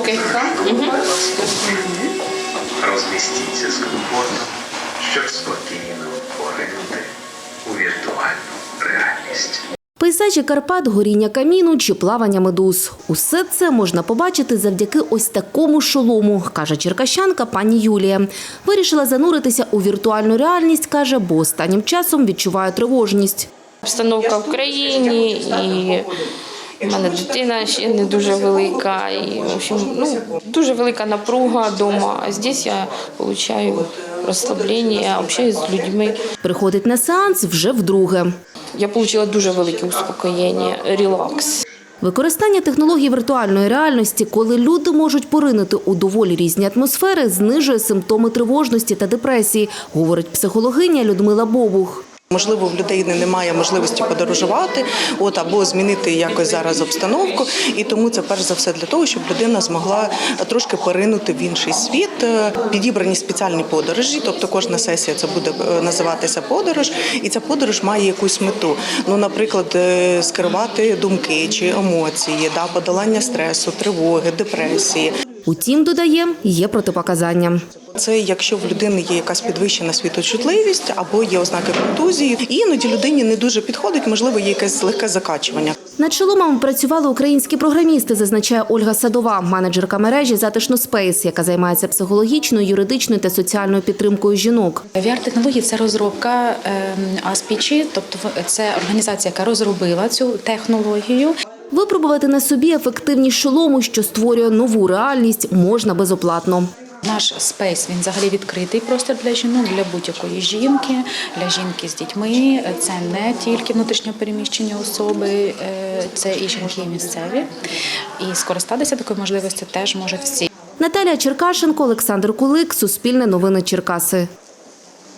Окей. Розмістіться з комфортом, щоб спокійно поринути у віртуальну реальність. Пейзажі Карпат, горіння каміну чи плавання медуз. Усе це можна побачити завдяки ось такому шолому, каже черкащанка пані Юлія. Вирішила зануритися у віртуальну реальність, каже, бо останнім часом відчуває тривожність. Обстановка в країні і в мене дитина ще не дуже велика. І, в общем, ну, дуже велика напруга вдома. А здесь я отримую розслаблення, общаюсь з людьми. Приходить на сеанс вже вдруге. Я отримала дуже велике успокоєння, релакс. Використання технологій віртуальної реальності, коли люди можуть поринути у доволі різні атмосфери, знижує симптоми тривожності та депресії, говорить психологиня Людмила Бобух. Можливо, в людей немає можливості подорожувати, от або змінити якось зараз обстановку, і тому це перш за все для того, щоб людина змогла трошки поринути в інший світ. Підібрані спеціальні подорожі, тобто кожна сесія це буде е, називатися подорож, і ця подорож має якусь мету. Ну, наприклад, е, скерувати думки чи емоції, да, подолання стресу, тривоги, депресії. Утім, додає, є протипоказання. Це якщо в людини є якась підвищена світочутливість або є ознаки контузії, і іноді людині не дуже підходить, можливо, є якесь легке закачування. Над шоломами працювали українські програмісти, зазначає Ольга Садова, менеджерка мережі Затишно Спейс, яка займається психологічною, юридичною та соціальною підтримкою жінок. VR-технології це розробка Аспічі, тобто це організація, яка розробила цю технологію. Випробувати на собі ефективність шолому, що створює нову реальність, можна безоплатно. Наш спейс він взагалі відкритий простір для жінок, для будь-якої жінки, для жінки з дітьми. Це не тільки внутрішньопереміщені особи, е, це і жінки і місцеві. І скористатися такою можливістю теж можуть всі. Наталія Черкашенко, Олександр Кулик, Суспільне новини Черкаси.